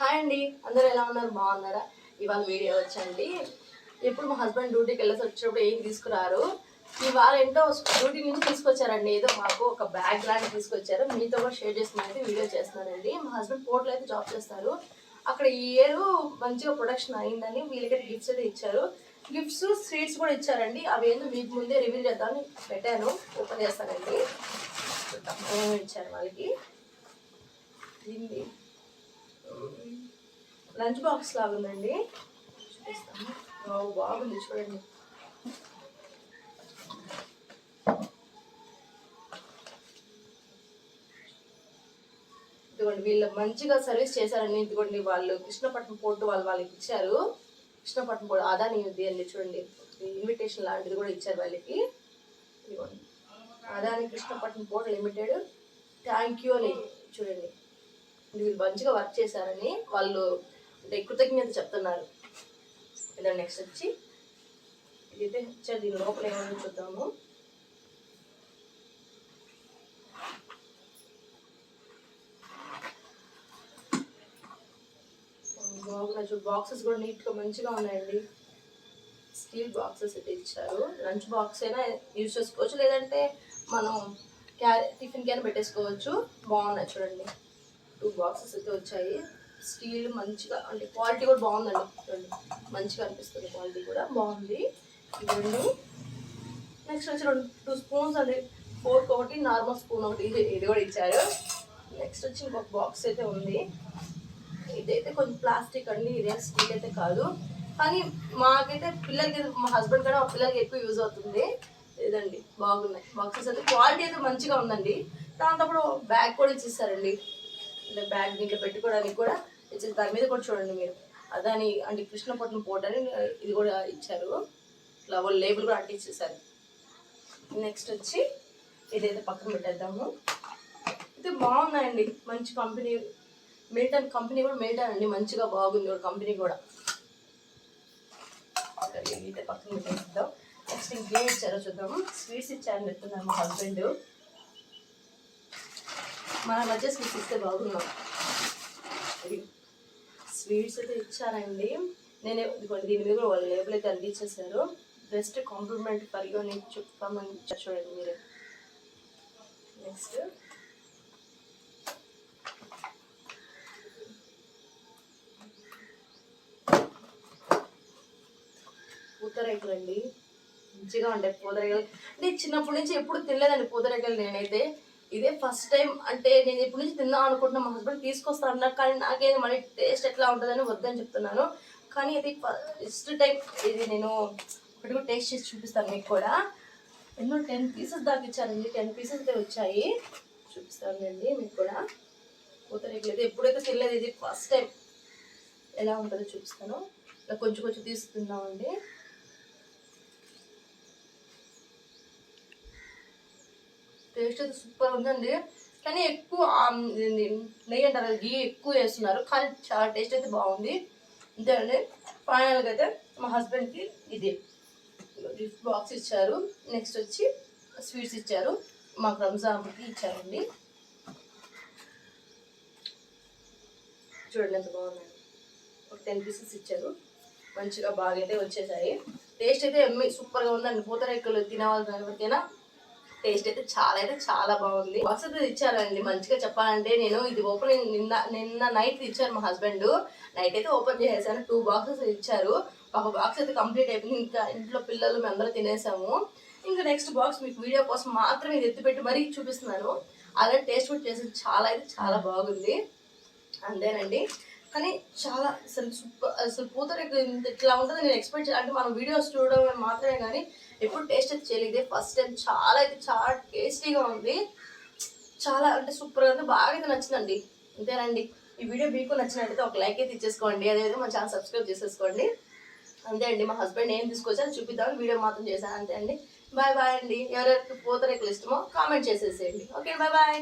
Hi అండి. అందరు ఎలా ఉన్నారు? బాగున్నారా? ఇవాళ వీడియో వచ్చండి. ఎప్పుడు మా హస్బెండ్ డ్యూటీకి వెళ్ళేసి వచ్చినప్పుడు ఏం తీసుకురారు? ఇవాళ ఏంటో డ్యూటీ నుంచి తీసుకొచ్చారండి. ఏదో మాకు ఒక బ్యాగ్ లాంటి తీసుకొచ్చారు. మీతో కూడా షేర్ చేస్తున్నారైతే వీడియో చేస్తున్నానండి. మా హస్బెండ్ పోర్ట్లో అయితే జాబ్ చేస్తారు. అక్కడ ఈ ఇయర్ మంచిగా ప్రొడక్షన్ అయిందని వీళ్ళకైతే గిఫ్ట్స్ అయితే ఇచ్చారు. గిఫ్ట్స్ స్వీట్స్ కూడా ఇచ్చారండి. అవి ఏందో మీకు ముందే రివీల్ చేద్దామని పెట్టాను. ఓపెన్ చేస్తానండి. ఏమేమి ఇచ్చారు వాళ్ళకి. దీన్ని లంచ్ బాక్స్ లాగా ఉందండి. వావ్, బాగుంది చూడండి. ఇదిగోండి వీళ్ళు మంచిగా సర్వీస్ చేశారండి ఇదిగోండి వాళ్ళు కృష్ణపట్నం పోర్టు వాళ్ళు వాళ్ళకి ఇచ్చారు. కృష్ణపట్నం పోర్టు అదాని ఉంది అండి చూడండి. ఇన్విటేషన్ లాంటిది కూడా ఇచ్చారు వాళ్ళకి. ఇదిగోండి. Adani Krishnapatnam port limited. Thank you అని చూడండి. మీరు మంచిగా వర్క్ చేశారని వాళ్ళు అంటే కృతజ్ఞత చెప్తున్నారు. ఇదా నెక్స్ట్ వచ్చి ఇదైతే ఇచ్చారు దీని లోపల ఏమైనా చూద్దాము. బాగున్నాయి చూడు బాక్సెస్ కూడా నీట్గా మంచిగా ఉన్నాయండి. స్టీల్ బాక్సెస్ అయితే ఇచ్చారు. లంచ్ బాక్స్ అయినా యూజ్ చేసుకోవచ్చు. లేదంటే మనం క్యారీ టిఫిన్ క్యాన్ పెట్టేసుకోవచ్చు. బాగున్నాయి చూడండి. టూ బాక్సెస్ అయితే వచ్చాయి. స్టీల్ మంచిగా అంటే క్వాలిటీ కూడా బాగుందండి. మంచిగా అనిపిస్తుంది క్వాలిటీ కూడా. బాగుంది. ఇవన్నీ రెండు నెక్స్ట్ వచ్చి రెండు టూ స్పూన్స్ అండి. ఫోర్క్ ఒకటి నార్మల్ స్పూన్ ఒకటి. ఇది ఇది కూడా ఇచ్చారు. నెక్స్ట్ వచ్చి ఇంకొక బాక్స్ అయితే ఉంది. ఇదైతే కొంచెం ప్లాస్టిక్ అండి. ఇదే స్టీల్ అయితే కాదు. కానీ మాకైతే పిల్లలకి మా హస్బెండ్ కూడా మా పిల్లలకి ఎక్కువ యూజ్ అవుతుంది. ఇదండి బాగున్నాయి. బాక్సెస్ అయితే క్వాలిటీ అయితే మంచిగా ఉందండి. దాంతో బ్యాగ్ కూడా ఇచ్చిస్తారండి అంటే బ్యాగ్ దీంట్లో పెట్టుకోవడానికి కూడా ఇచ్చేసి దాని మీద కూడా చూడండి మీరు. అదాని అంటే కృష్ణపట్నం పోర్ట్ అని ఇది కూడా ఇచ్చారు. ఇట్లా వాళ్ళు లేబుల్ కూడా అట్టించేసారు నెక్స్ట్ వచ్చి ఇదైతే పక్కన పెట్టేద్దాము. ఇది బాగున్నాయండి. మంచి కంపెనీ మిల్టన్ కంపెనీ కూడా మిల్టన్ అండి. మంచిగా బాగుంది ఒక కంపెనీ కూడా. సరే, ఇదైతే పక్కన పెట్టేద్దాం. నెక్స్ట్ ఇంకేం ఇచ్చారో చూద్దాము. స్వీట్స్ ఇచ్చారని చెప్తున్నారు మా హస్బెండ్ మన మధ్య స్వీట్స్ ఇస్తే బాగున్నాం స్వీట్స్ అయితే ఇచ్చారండి. నేను ఇదిగోండి దీని మీద కూడా లేబుల్ అయితే అందించేశారు. బెస్ట్ కాంప్లిమెంట్ ఫర్ యూ చెప్తామని ఇచ్చారు చూడండి మీరు. నెక్స్ట్ పూతరేకులు అండి. మంచిగా ఉంటాయి పూతరేకలు. అంటే చిన్నప్పటి నుంచి ఎప్పుడు తినలేదండి పూతరేగలు నేనైతే. ఇదే ఫస్ట్ టైం అంటే నేను ఇప్పటి నుంచి తిందాం అనుకుంటున్నా మా హస్బెండ్ తీసుకొస్తాను అన్నా కానీ నాకేం మళ్ళీ టేస్ట్ ఎట్లా ఉంటుందని వద్దని చెప్తున్నాను. కానీ ఇది ఫస్ట్ టైం ఇది నేను ఒకటి కూడా టేస్ట్ చేసి చూపిస్తాను మీకు కూడా. ఎన్నో టెన్ పీసెస్ దాకా ఇచ్చారండి టెన్ పీసెస్ వచ్చాయి. చూపిస్తానండి మీకు కూడా. పూతరేకలేదు ఎప్పుడైతే తినలేదు ఇది ఫస్ట్ టైం ఎలా ఉంటుందో చూపిస్తాను. ఇలా కొంచెం కొంచెం తీసుకుందామండి టేస్ట్ అయితే సూపర్ ఉందండి. కానీ ఎక్కువ నెయ్యి అంటారు కదా, గీ ఎక్కువ వేస్తున్నారు. కానీ చాలా టేస్ట్ అయితే బాగుంది. అంతేనండి ఫైనల్గా అయితే మా హస్బెండ్కి ఇది గిఫ్ట్ బాక్స్ ఇచ్చారు. నెక్స్ట్ వచ్చి స్వీట్స్ ఇచ్చారు. మాకు రంజాన్కి ఇచ్చారండి. చూడండి ఎంత బాగున్నాయి ఒక టెన్ పీసెస్ ఇచ్చారు. మంచిగా బాగా అయితే వచ్చేసాయి. టేస్ట్ అయితే ఎమ్మి సూపర్గా ఉందండి. పూతరేకులు తినవాలి ఎవరికైనా టేస్ట్ అయితే చాలా అయితే చాలా బాగుంది. బాక్స్ అయితే ఇచ్చారండి మంచిగా చెప్పాలంటే నేను ఇది ఓపెన్ నిన్న నిన్న నైట్ ఇచ్చారు మా హస్బెండ్. నైట్ అయితే ఓపెన్ చేసేసాను టూ బాక్సెస్ ఇచ్చారు. ఒక బాక్స్ అయితే కంప్లీట్ అయిపోయింది ఇంకా ఇంట్లో పిల్లలు మేము అందరూ తినేసాము. ఇంకా నెక్స్ట్ బాక్స్ మీకు వీడియో కోసం మాత్రమే ఇది ఎత్తిపెట్టి మరీ చూపిస్తున్నాను. అలాగే టేస్ట్ కూడా చేసి చాలా అయితే చాలా బాగుంది. అంతేనండి. కానీ చాలా అసలు సూపర్ అసలు పూతరేకు ఇట్లా ఉంటుంది నేను ఎక్స్పెక్ట్ అంటే మనం వీడియోస్ చూడడం మాత్రమే కానీ ఎప్పుడు టేస్ట్ అయితే చేయలేదు. ఫస్ట్ టైం చాలా అయితే చాలా టేస్టీగా ఉంది. చాలా అంటే సూపర్గా అంటే బాగా అయితే నచ్చిందండి. అంతేనండి. ఈ వీడియో మీకు నచ్చినట్టయితే ఒక లైక్ అయితే ఇచ్చేసుకోండి. అదేవిధంగా మా ఛానల్ సబ్స్క్రైబ్ చేసేసుకోండి. అంతే అండి. మా హస్బెండ్ ఏం తీసుకొచ్చారో చూపిద్దామని వీడియో మాత్రం చేశాను. అంతే అండి. బాయ్ బాయ్ అండి. ఎవరెవరికి పూతరేకులు ఇష్టమో కామెంట్ చేసేసేయండి. Okay bye bye